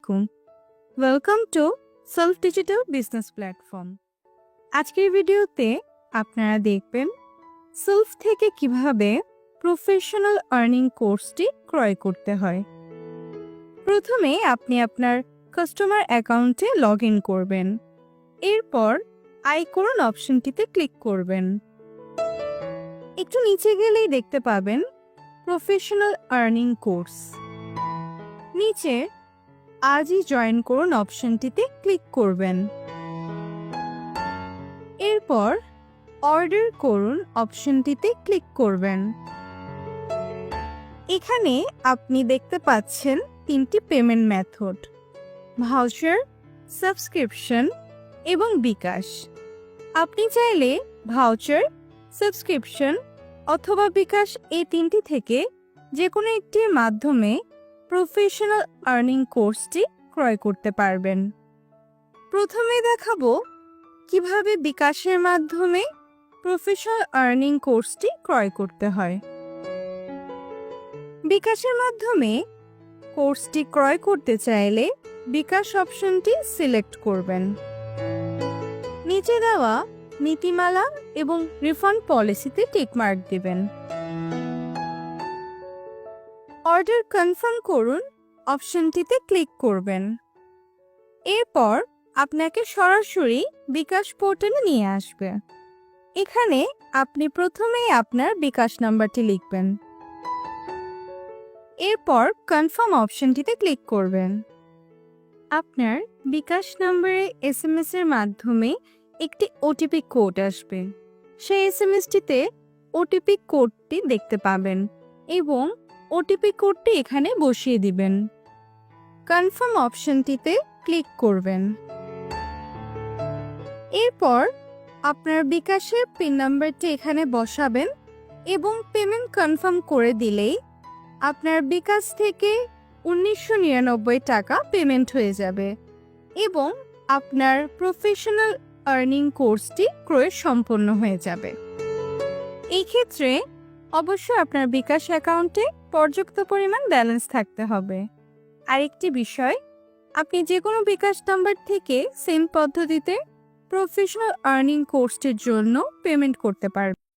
আলাইকুম। Welcome to self digital business platform আজকের ভিডিওতে আপনারা দেখবেন সেলফ থেকে কীভাবে প্রফেশনাল আর্নিং কোর্সটি ক্রয় করতে হয়। প্রথমে আপনি আপনার কাস্টমার অ্যাকাউন্টে লগ ইন করবেন। এরপর আইকরন অপশনটিতে ক্লিক করবেন। একটু নিচে গেলেই দেখতে পাবেন প্রফেশনাল আর্নিং কোর্স নিচে আজই জয়েন করুন অপশনটিতে ক্লিক করবেন। এরপর অর্ডার করুন অপশনটিতে ক্লিক করবেন। এখানে আপনি দেখতে পাচ্ছেন তিনটি পেমেন্ট মেথড ভাউচার সাবস্ক্রিপশন এবং বিকাশ। আপনি চাইলে ভাউচার সাবস্ক্রিপশন অথবা বিকাশ এই তিনটি থেকে যে কোনো একটির মাধ্যমে প্রফেশনাল আর্নিং কোর্সটি ক্রয় করতে পারবেন। প্রথমে দেখাবো কীভাবে বিকাশের মাধ্যমে প্রফেশনাল আর্নিং কোর্সটি ক্রয় করতে হয়। বিকাশের মাধ্যমে কোর্সটি ক্রয় করতে চাইলে বিকাশ অপশনটি সিলেক্ট করবেন। নিচে দেওয়া নীতিমালা এবং রিফান্ড পলিসিতে টিকমার্ক দিবেন। অর্ডার কনফার্ম করুন অপশনটিতে ক্লিক করবেন। এরপর আপনাকে সরাসরি বিকাশ পোর্টালে নিয়ে আসবে। এখানে আপনি প্রথমেই আপনার বিকাশ নাম্বারটি লিখবেন। এরপর কনফার্ম অপশনটিতে ক্লিক করবেন। আপনার বিকাশ নম্বরে এস এম এর মাধ্যমে একটি ওটিপি কোড আসবে। সেই এস এম এসটিতে ওটিপি কোডটি দেখতে পাবেন এবং ওটিপি কোডটি এখানে বসিয়ে দিবেন। কনফার্ম অপশনটিতে ক্লিক করবেন। এরপর আপনার বিকাশের পিন নাম্বারটি এখানে বসাবেন এবং পেমেন্ট কনফার্ম করে দিলেই আপনার বিকাশ থেকে উনিশশো নিরানব্বই টাকা পেমেন্ট হয়ে যাবে এবং আপনার প্রফেশনাল আর্নিং কোর্সটি ক্রয় সম্পন্ন হয়ে যাবে। এই ক্ষেত্রে অবশ্যই আপনার বিকাশ অ্যাকাউন্টে পর্যাপ্ত পরিমাণ ব্যালেন্স থাকতে হবে। আরেকটি বিষয়, আপনি যে কোনো বিকাশ নাম্বার থেকে সেম পদ্ধতিতে প্রফেশনাল আর্নিং কোর্সটির জন্য পেমেন্ট করতে পারবেন।